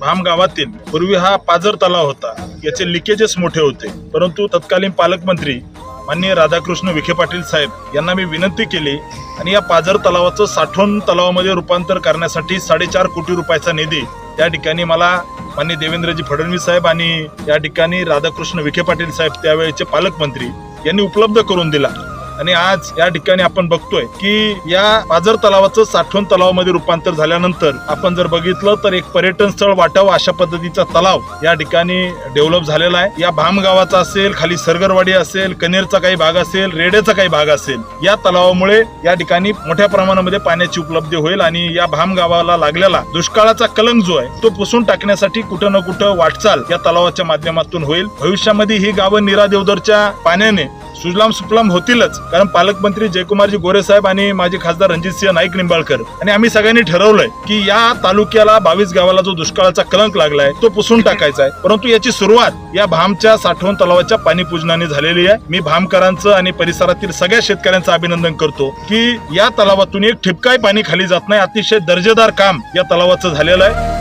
भाम गावातील पूर्वी हा पाझर तलाव होता. याचे लिकेजेस मोठे होते. परंतु तत्कालीन पालकमंत्री माननीय राधाकृष्ण विखे पाटील साहेब यांना मी विनंती केली आणि या पाझर तलावाचं साठवण तलावामध्ये रूपांतर करण्यासाठी साडेचार कोटी रुपयाचा निधी त्या ठिकाणी मला माननीय देवेंद्रजी फडणवीस साहेब आणि या ठिकाणी राधाकृष्ण विखे पाटील साहेब त्यावेळेचे पालकमंत्री यांनी उपलब्ध करून दिला. आणि आज या ठिकाणी आपण बघतोय की या पाजर तलावाचं साठवण तलावामध्ये रूपांतर झाल्यानंतर आपण जर बघितलं तर एक पर्यटन स्थळ वाटावं अशा पद्धतीचा तलाव या ठिकाणी डेव्हलप झालेला आहे. या भाम गावाचा असेल खाली सरगरवाडी असेल कनेरचा काही भाग असेल रेड्याचा काही भाग असेल या तलावामुळे या ठिकाणी मोठ्या प्रमाणामध्ये पाण्याची उपलब्धी होईल आणि या भाम गावाला लागलेला दुष्काळाचा कलंक जो आहे तो पुसून टाकण्यासाठी कुठं ना कुठं वाटचाल या तलावाच्या माध्यमातून होईल. भविष्यामध्ये ही गावं निरादेवदरच्या पाण्याने सुजलाम सुफलाम होतीलच. कारण पालकमंत्री जयकुमारजी गोरे साहेब आणि माजी खासदार रणजित सिंह नाईक निंबाळकर. आणि आम्ही सगळ्यांनी ठरवलंय की या तालुक्याला बावीस गावाला जो दुष्काळाचा कलंक लागलाय तो पुसून टाकायचा आहे. परंतु याची सुरुवात या भामच्या साठवण तलावाच्या पाणी पूजनाने झालेली आहे. मी भामकरांचं आणि परिसरातील सगळ्या शेतकऱ्यांचं अभिनंदन करतो की या तलावातून एक ठिपकाय पाणी खाली जात नाही. अतिशय दर्जेदार काम या तलावाचं झालेलं आहे.